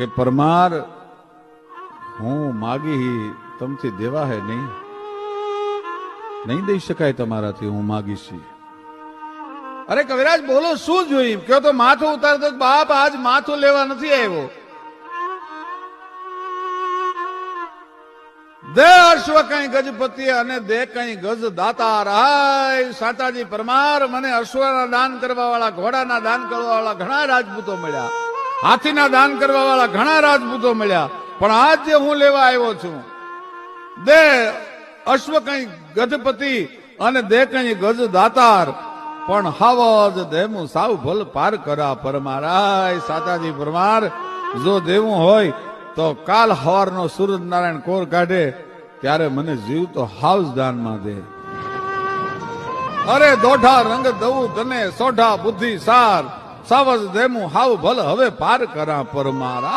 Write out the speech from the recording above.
કે પરમાર, હું માગી તમથી દેવા હે નહીં? નહીં દઈ શકાય તમારાથી, હું માગીશ અરે કવિરાજ, બોલો, શું જોયું? કયો તો માથું ઉતારતો બાપ આજ માથું લેવા નથી આવ્યો? દે અશ્વ કઈ ગજપતિ અને દે કઈ ગજ દાતા રાય. સાતાજી પરમાર, મને અશ્વના દાન કરવા વાળા ઘોડાના દાન કરવા વાળા ઘણા રાજપૂતો મળ્યા. હાથીના દાન કરવા વાળા ઘણા રાજપૂતો મળ્યા. પણ આજ હું લેવા આવ્યો છું, દે અશ્વ કઈ ગજપતિ અને દે કઈ ગજ દાતાર પણ હાવજ દેમું સાવ ભલ પાર કરા પરમારાય, સાતાજી પરમાર, જો દેવું હોય તો કાલ હવારનો સૂરજ નારાયણ કોર કાઢે, ત્યારે મને જીવ તો હાઉસ દાનમાં દે. અરે દોઢા રંગ દઉં તને, સોઢા બુદ્ધિ સાર સાવજ દેમું હાવ ભલ હવે પાર કરા પરમારા.